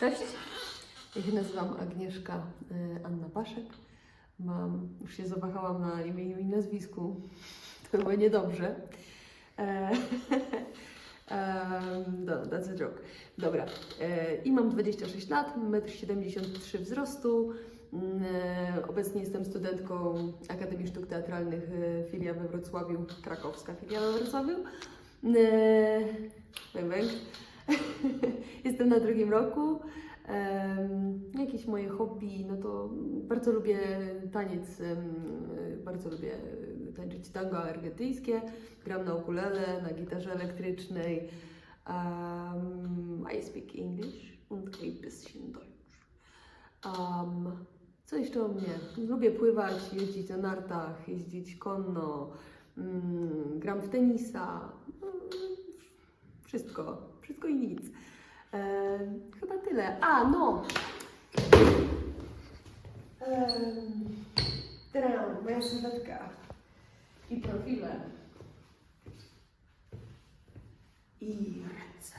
Cześć. Ja się nazywam Agnieszka e, Anna Paszek. Mam, już się zawahałam na imieniu i nazwisku. To chyba niedobrze. E, em, no, that's a joke. Dobra. E, I mam 26 lat, 1,73 m wzrostu. Mm, e, Obecnie jestem studentką Akademii Sztuk Teatralnych e, filia we Wrocławiu, krakowska filia we Wrocławiu. E. Jestem na drugim roku. Em, jakieś moje hobby, no to bardzo lubię taniec, em, bardzo lubię tańczyć tango argentyńskie, gram na ukulele, na gitarze elektrycznej. Um, I speak English und ein bisschen Deutsch. Um, co jeszcze o mnie? Lubię pływać, jeździć na nartach, jeździć konno, mm, gram w tenisa. Mm, Wszystko, wszystko i nic. E, chyba tyle. A, no! Em, Teraz moja sylwetka i profile. I ręce.